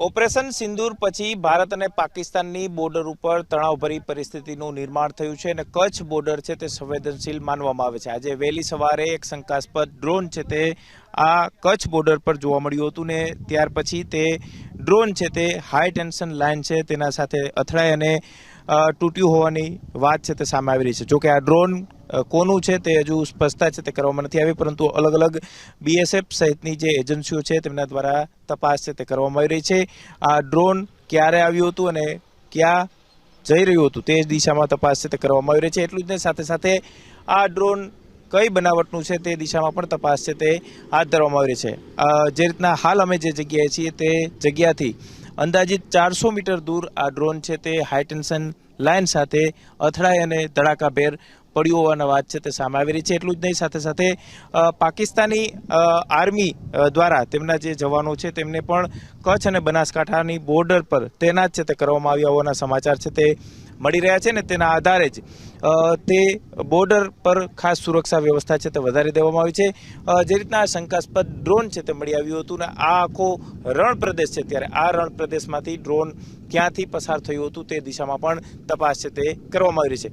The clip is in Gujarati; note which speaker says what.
Speaker 1: ઓપરેશન સિંદૂર પછી ભારત અને પાકિસ્તાનની બોર્ડર ઉપર તણાવભરી પરિસ્થિતિનું નિર્માણ થયું છે અને કચ્છ બોર્ડર છે તે સંવેદનશીલ માનવામાં આવે છે. આજે વહેલી સવારે એક શંકાસ્પદ ડ્રોન છે તે આ કચ્છ બોર્ડર પર જોવા મળ્યું હતું ને ત્યાર પછી તે ડ્રોન છે તે હાઈ ટેન્શન લાઇન છે તેના સાથે અથડાઈ અને તૂટ્યું હોવાની વાત છે તે સામે આવી રહી છે. જોકે આ ડ્રોન કોનું છે તે હજુ સ્પષ્ટતા છે તે કરવામાં નથી આવી, પરંતુ અલગ અલગ બીએસએફ સહિતની જે એજન્સીઓ છે તેમના દ્વારા તપાસ છે તે કરવામાં આવી રહી છે. આ ડ્રોન ક્યારે આવ્યું હતું અને ક્યાં જઈ રહ્યું હતું તે જ દિશામાં તપાસ છે તે કરવામાં આવી રહી છે. એટલું જ ને સાથે સાથે આ ડ્રોન કઈ બનાવટનું છે તે દિશામાં પણ તપાસ છે તે હાથ ધરવામાં આવી રહી છે. જે રીતના હાલ અમે જે જગ્યાએ છીએ તે જગ્યાથી અંદાજિત ચારસો મીટર દૂર આ ડ્રોન છે તે હાઈ ટેન્શન લાઇન સાથે અથડાઈ અને ધડાકાભેર પડ્યું હોવાના વાત છે તે સામે આવી રહી છે. એટલું જ નહીં, સાથે સાથે પાકિસ્તાની આર્મી દ્વારા તેમના જે જવાનો છે તેમને પણ કચ્છ અને બનાસકાંઠાની બોર્ડર પર તૈનાત છે તે કરવામાં આવ્યા હોવાના સમાચાર છે તે મળી રહ્યા છે ને તેના આધારે જ તે બોર્ડર પર ખાસ સુરક્ષા વ્યવસ્થા છે તે વધારી દેવામાં આવી છે. જે રીતના શંકાસ્પદ ડ્રોન છે તે મળી આવ્યું હતું ને આ આખો રણ પ્રદેશ છે ત્યારે આ રણ પ્રદેશમાંથી ડ્રોન ક્યાંથી પસાર થયું હતું તે દિશામાં પણ તપાસ છે તે કરવામાં આવી રહી છે.